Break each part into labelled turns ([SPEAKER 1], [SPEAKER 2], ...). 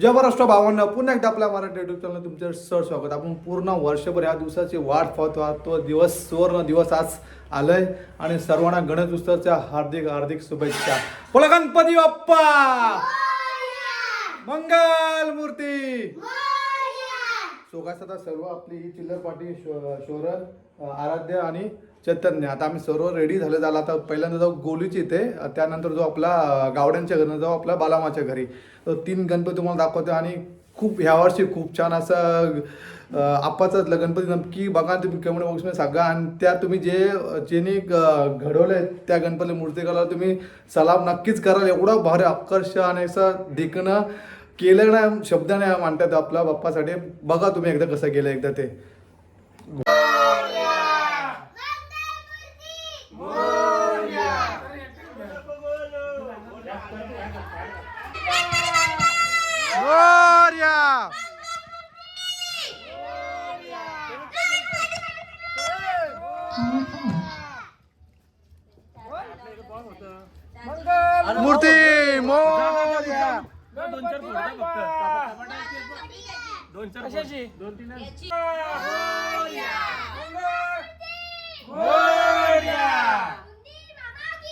[SPEAKER 1] जय महाराष्ट्र भावांना पुन्हा एकदा आपल्या मराठी युट्यूब चॅनल तुमचं सर स्वागत. आपण पूर्ण वर्षभर या दिवसाची वाट पाहतो आहोत. तो दिवस सुवर्ण दिवस आज आलाय आणि सर्वांना गणेश उत्सवाच्या हार्दिक हार्दिक शुभेच्छा. बोला गणपती बाप्पा! मंगल मूर्ती! सोगास आता सर्व आपली ही चिल्लर पार्टी शो- शोरन आराध्य आणि चैतन्य. आता आम्ही सर्व रेडी झाले झाला. आता पहिल्यांदा जाऊ गोलीची इथे. त्यानंतर जो आपला गावड्यांच्या घरी जाऊ आपल्या बालामाच्या घरी. तर तीन गणपती तुम्हाला दाखवतो आणि खूप ह्या वर्षी खूप छान असं अ, गणपती नक्की बघा तुम्ही कमेंट बॉक्समध्ये सांगा. आणि त्या तुम्ही जे ज्यांनी ग- घडवलंय त्या गणपती मूर्तिकाला तुम्ही सलाम नक्कीच कराल. एवढं भारी आकर्षण आणि असं देखणं केलं ना शब्दाने मांडतात आपल्या बाप्पासाठी. बघा तुम्ही एकदा कसं केलं एकदा ते. मूर्ती मोरया.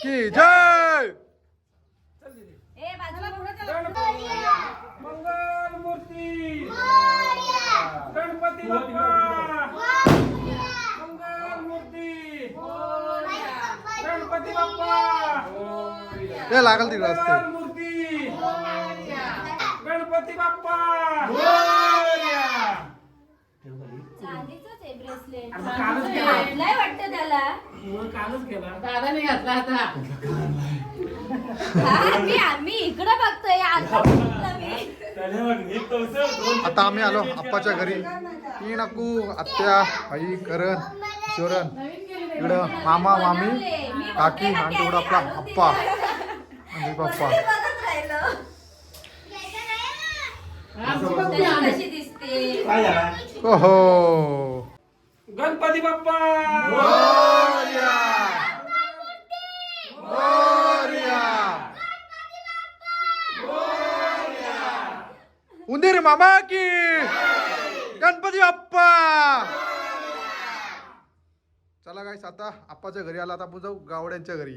[SPEAKER 1] की जय!
[SPEAKER 2] मंगल मूर्ती गणपती बाप्पा. मंगल मूर्ती गणपती बाप्पा.
[SPEAKER 1] ते लागल तिकडे असते
[SPEAKER 2] मूर्ती गणपती बाप्पा
[SPEAKER 3] चांदीचंच आहे ब्रेसलेट
[SPEAKER 2] अरे मग कालच केलं.
[SPEAKER 3] घातलाय वाटतं त्याला
[SPEAKER 2] कालच केला.
[SPEAKER 4] दादाने घातला आता.
[SPEAKER 3] हा, मी आम्ही इकडे बघतोय आता बघितलं मी.
[SPEAKER 1] आता आम्ही आलो आप्पाच्या घरी. तीन अक्कू आत्या आई करण शोरन इकडं मामा मामी काकी आणि तेवढा आपला आप्पा आणि बाप्पा
[SPEAKER 3] बघत राहिलो? तशी कशी दिसते?
[SPEAKER 1] ओहो.
[SPEAKER 2] गणपती बाप्पा
[SPEAKER 1] उंदीर मामा की। गणपती बाप्पा। चला काय आता आप्पाच्या घरी आला आता आपण जाऊ गावड्यांच्या घरी.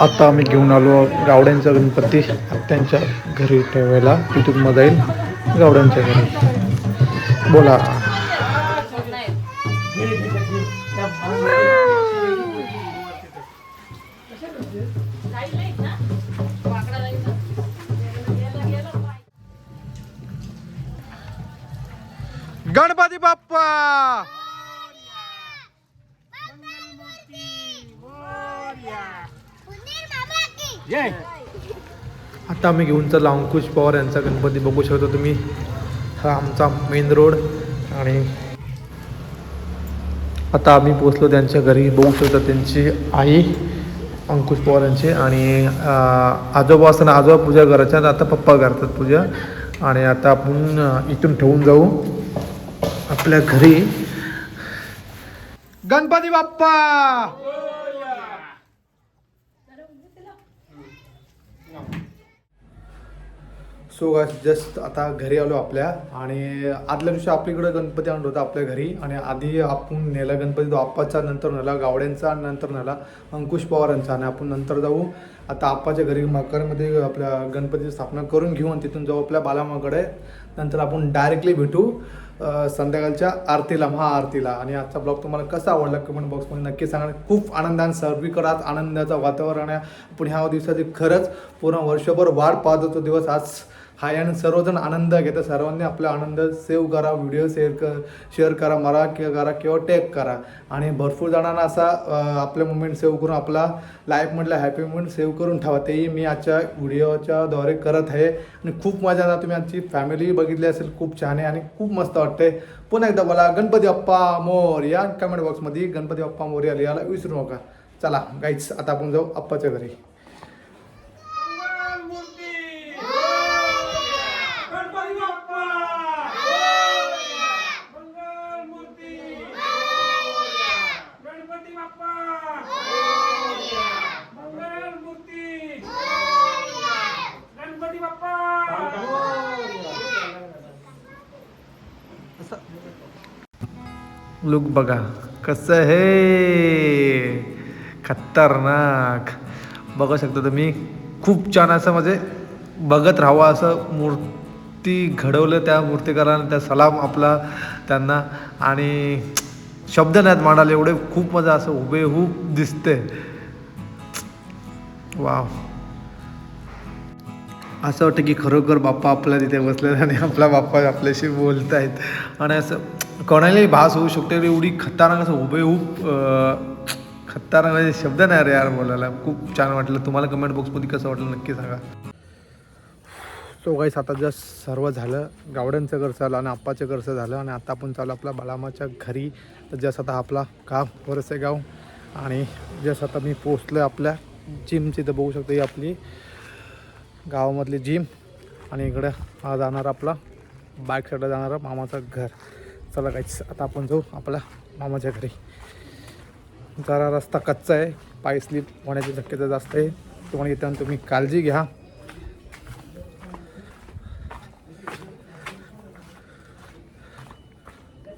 [SPEAKER 1] आता आम्ही घेऊन आलो गावड्यांचा गणपती. त्यांच्या घरी ठेवायला तिथून मजा येईल गावड्यांच्या घरी. बोला. गणपती बाप्पा! आता आम्ही घेऊन चाललो अंकुश पवार यांचा गणपती बघू शकता तुम्ही. हा आमचा मेन रोड आणि आता आम्ही पोचलो त्यांच्या घरी. बघू शकता त्यांची आई अंकुश पवार यांची आणि आजोबा असताना आजोबा पूजा करायच्या आता पप्पा करतात पूजा. आणि आता आपण इथून ठेवून जाऊ. आपल्या घरी. गणपती बाप्पा! सो जस्ट आता घरी आलो आपल्या आणि आदल्या दिवशी आपल्याकडे गणपती आणलं होता आपल्या घरी. आणि आधी आपण नेला गणपती तो आप्पाचा नंतर नेला गावड्यांचा आणि नंतर नेला अंकुश पवारांचा. आणि आपण नंतर जाऊ. आता आप्पाच्या घरी मकरमध्ये आपल्या गणपतीची स्थापना करून घेऊ आणि तिथून जाऊ आपल्या बालामाकडे. नंतर आपण डायरेक्टली भेटू. संध्याकाळच्या आरतीला महाआरतीला. आणि आजचा ब्लॉग तुम्हाला कसा आवडला कमेंट बॉक्समध्ये नक्की सांगा. खूप आनंदाने सर्वीकडे आज आनंदाचं वातावरण आहे. आपण ह्या दिवसाची खरंच पूर्ण वर्षभर वाढ पाहत होतो. दिवस आज हाय आणि सर्वजण आनंद घेता सर्वांनी आपला आनंद सेव्ह करा व्हिडिओ शेअर कर शेअर करा मरा किंवा करा किंवा टॅग करा. आणि भरपूर जणांना असा आपले मुमेंट सेव्ह करून आपला लाईफ म्हटलं हॅपी मुमेंट सेव्ह करून ठेवा. तेही मी आजच्या व्हिडिओच्या द्वारे करत आहे. आणि खूप मजा येणार. तुम्ही आमची फॅमिली बघितली असेल खूप छान आहे आणि खूप मस्त वाटते पुन्हा एकदा बोला गणपती बाप्पा मोर. या कमेंट बॉक्समध्ये गणपती बाप्पा मोर याला लिहायला विसरू नका. चला गाईच आता आपण जाऊ अप्पाच्या घरी
[SPEAKER 2] मंगल मूर्ती गणपती बाप्पा मंगल मूर्ती गणपती बाप्पा मंगल मूर्ती गणपती बाप्पा
[SPEAKER 1] लुक बघा. कसं हे खतरनाक. बघू शकता तुम्ही खूप छान असं म्हणजे बघत राहावं असं मूर्ती घडवलं त्या मूर्तिकारानं त्या सलाम आपला त्यांना. आणि शब्द नाहीत मांडाले एवढे खूप मजा असं हुबेहूब दिसते वा असं वाटतं की खरोखर बाप्पा आपल्या तिथे बसलेला आणि आपला बाप्पा आपल्याशी बोलत आहेत आणि असं कोणालाही भास होऊ शकते एवढी खतरनाक असं हुबेहूब खतरनाक म्हणजे शब्द नाही रे यार बोलायला. खूप छान वाटलं. तुम्हाला कमेंट बॉक्समध्ये कसं वाटलं नक्की सांगा. सो गाईस आता जस्ट सर्व झालं. गावड्यांचं घर झालं आणि आप्पाचं घरचं झालं आणि आता आपण चालू आपला बलामाच्या घरी. तर आता आपला गाव आहे गाव. आणि जसं आता मी पोचलो आपल्या जिमची तर बघू शकतो ही आपली गावामधली जिम आणि इकडं हा जाणार आपला बाईक साईडला जाणारा मामाचं घर. चला काहीच आता आपण जाऊ आपल्या मामाच्या घरी. जरा रस्ता कच्चा आहे पाय स्लिप होण्याची शक्यता जास्त आहे. तुम्हाला येताना तुम्ही काळजी घ्या.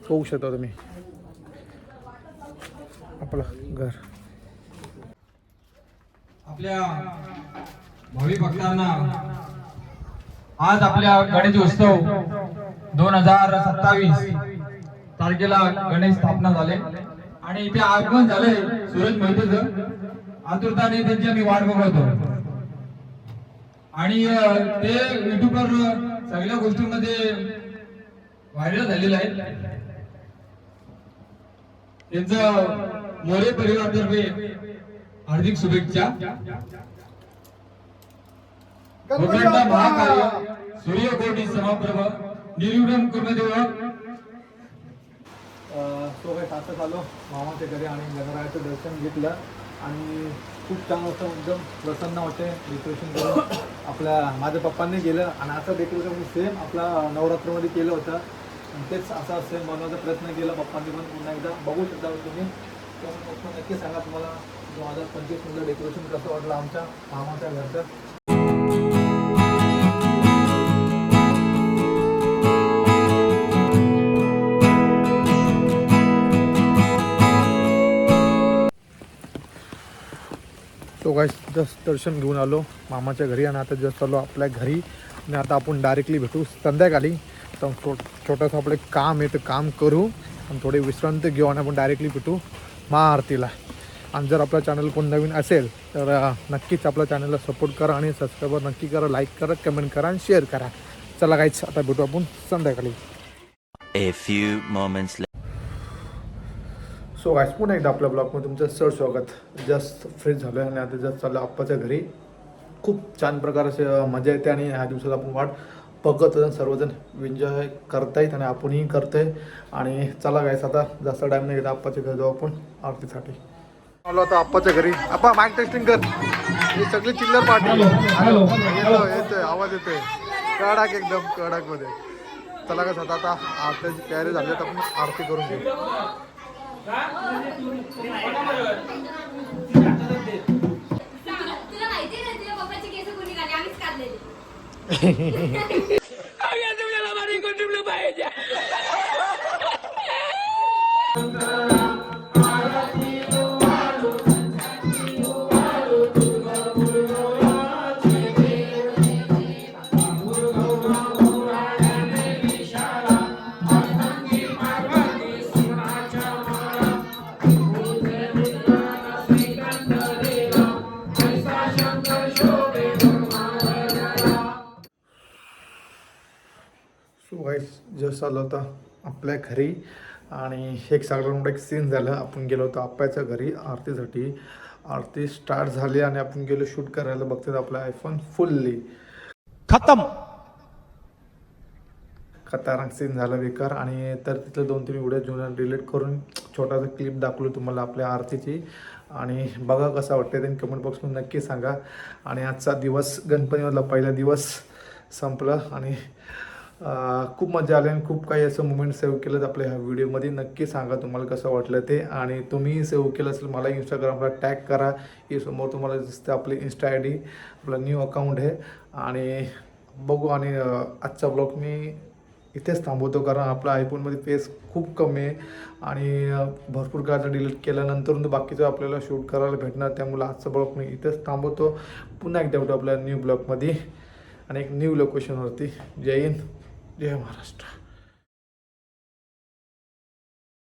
[SPEAKER 1] होऊ शकता तुम्ही. आपलं घर.
[SPEAKER 5] आपल्या भावी भक्तांना आज आपल्या गणेश उत्सव दोन हजार सत्तावीस तारखेला गणेश स्थापना झाले. आणि इथे आगमन झाले सूरज मोहितेच. आतुरताने त्यांची आम्ही वाट बघतो आणि ते युट्यूबवर सगळ्या गोष्टींमध्ये व्हायरल झालेलं आहे. त्यांचं मोरे परिवारतर्फे हार्दिक शुभेच्छा. गोखंड महाकार्य सूर्यकोटी समाप्रभ निर्विघ्न कुर्मदेव.
[SPEAKER 1] तो काही असं आलो मामाच्या घरी आणि गणरायाचं दर्शन घेतलं. आणि खूप छान असं एकदम प्रसन्न होते. डेकोरेशन करून आपल्या माझ्या पप्पांनी केलं. आणि असं डेकोरेशन सेम आपल्या नवरात्रमध्ये केलं होतं. आणि तेच असं सेम बनवायचा प्रयत्न केला पप्पांनी पण पुन्हा एकदा. बघू शकता तुम्ही. तर पप्पा नक्की सांगा तुम्हाला दोन हजार पंचवीसमधलं डेकोरेशन कसं वाटलं आमच्या मामाच्या घरचं? जस्ट दर्शन घेऊन आलो. मामाच्या घरी आणि आता जस्ट आलो आपल्या घरी. आणि आता आपण डायरेक्टली भेटू. संध्याकाळी. तर छो छोटंसं आपलं काम आहे ते काम करू. आणि थोडे विश्रांती घेऊ आणि आपण डायरेक्टली भेटू महाआरतीला. आणि जर आपलं चॅनल कोण नवीन असेल तर नक्कीच आपल्या चॅनलला सपोर्ट करा आणि सबस्क्राईबर नक्की करा लाईक करा कमेंट करा आणि शेअर करा. चला काहीच आता भेटू आपण संध्याकाळी. सो गायस पुन्हा एकदा आपल्या ब्लॉगमध्ये तुमचं सर स्वागत. जस्ट फ्रेश झालं आणि आता जस्ट चाललं आप्पाच्या घरी. खूप छान प्रकारचे मजा येते आणि ह्या दिवसात आपण वाट बघत सर्वजण एन्जॉय करतायत आणि आपणही करतोय. आणि चला गायस आता जास्त टाईम नाही घेता आप्पाच्या घरी जाऊ आपण आरतीसाठी. आलो आता आप्पाच्या घरी. आप्पा माईक टेस्टिंग कर. ही सगळी चिल्लर पार्टी येतो येतोय आवाज येतोय. कडक एकदम कडकमध्ये. चला काय आता आता आरतीची तयारी झाली. तर आपण आरती करून घेऊ.
[SPEAKER 3] तुला माहिती ना तुझ्या पप्पाची केस कोणी काढली आम्हीच काढलेली.
[SPEAKER 1] आलो होता आपल्या घरी आणि एक सगळ्यात मोठा एक सीन झालं. आपण गेलो होतो आप्पाच्या घरी आरतीसाठी. आरती स्टार्ट झाली आणि आपण गेलो शूट करायला. बघतात आपला आयफोन फुल्ली
[SPEAKER 5] खतम!
[SPEAKER 1] खतरनाक सीन झालं बेकार. आणि तर तिथलं दोन तीन व्हिडिओ जुन्या डिलीट करून छोटासा क्लिप दाखवलो तुम्हाला आपल्या आरतीची. आणि बघा कसं वाटतं त्यांनी कमेंट बॉक्समध्ये नक्की सांगा. आणि आजचा दिवस गणपतीमधला पहिला दिवस संपला आणि खूप मजा आली आणि खूप काही असं मुमेंट सेव्ह केलं आपल्या ह्या व्हिडिओमध्ये नक्की सांगा तुम्हाला कसं वाटलं ते. आणि तुम्ही सेव्ह केलं असेल मला इंस्टाग्रामला टॅग करा. हे समोर तुम्हाला दिसतं आपली इन्स्टा आय डी आपलं न्यू अकाउंट आहे. आणि बघू आणि आजचा ब्लॉग मी इथेच थांबवतो कारण आपला आयफोनमध्ये पेस खूप कमी आहे. आणि भरपूर गाड्या डिलीट केल्यानंतर बाकीचं आपल्याला शूट करायला भेटणार. त्यामुळे आजचा ब्लॉग मी इथेच थांबवतो. पुन्हा एकदा भेटू आपल्या न्यू ब्लॉगमध्ये आणि एक न्यू लोकेशनवरती जय हिंद. जय महाराष्ट्र